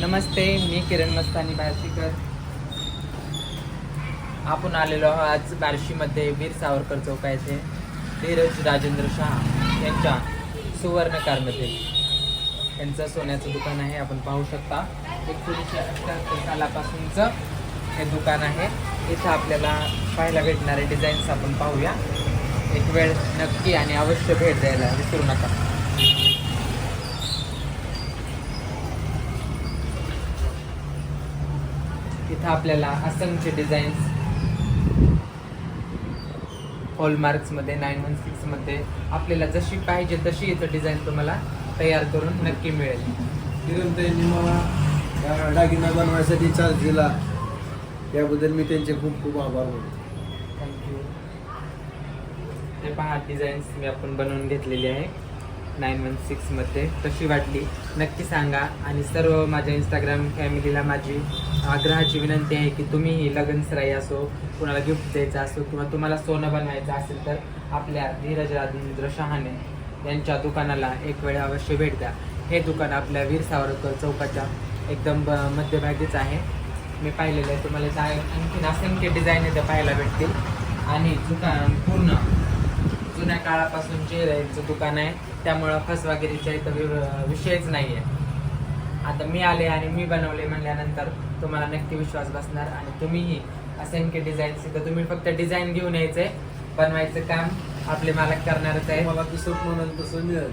नमस्ते मी किरण मस्तानी बार्शीकर. आपण आलेलो आहोत आज बार्शीमध्ये वीर सावरकर चौका येथे. धीरज राजेंद्र शहा यांच्या सुवर्णकारमध्ये. यांचं सोन्याचं दुकान आहे आपण पाहू शकता. एकोणीसशे अठ्ठ्याहत्तर सालापासूनचं हे दुकान आहे. इथं आपल्याला पाहायला भेटणारे डिझाईन्स आपण पाहूया. एक वेळ नक्की आणि अवश्य भेट द्यायला विसरू नका. इथं आपल्याला असंख्य डिझाईन्स हॉलमार्क्समध्ये नाईन वन सिक्समध्ये आपल्याला जशी पाहिजे तशी इथं डिझाईन तुम्हाला तयार करून नक्की मिळेल. किरण त्यांनी मला दागिना बनवायसाठी चार्ज दिला. त्याबद्दल मी त्यांचे खूप खूप आभार मानतो. थँक्यू हे पहा डिझाईन्स मी आपण बनवून घेतलेली आहे नाईन वन सिक्समध्ये कशी वाटली? नक्की सांगा. आणि सर्व माझ्या इंस्टाग्राम फॅमिलीला माझी आग्रहाची विनंती आहे की तुम्हीही लग्नसराई असो कुणाला गिफ्ट द्यायचं असो किंवा तुम्हाला सोनं बनवायचं असेल तर आपल्या धीरज राजेंद्र शहाणे यांच्या दुकानाला एक वेळ अवश्य भेट द्या. हे दुकान आपल्या वीर सावरकर चौकाच्या एकदम ब- मध्यभागीच आहे. मी पाहिलेलं आहे. तुम्हाला आणखीन असंख्य डिझाईन इथे पाहायला भेटतील. आणि दुकान पूर्ण जुन्या काळापासूनचे यांचं दुकान आहे त्यामुळं फसवागिरीच्या इथं विषयच नाही आहे आता मी आले आणि मी बनवले म्हणल्यानंतर तुम्हाला नक्की विश्वास बसणार आणि तुम्हीही असंख्य डिझाईन्स इथं तुम्ही फक्त डिझाईन घेऊन यायचंय बनवायचं काम आपले मालक करणारच आहे. मला कसं म्हणून तसं मिळेल.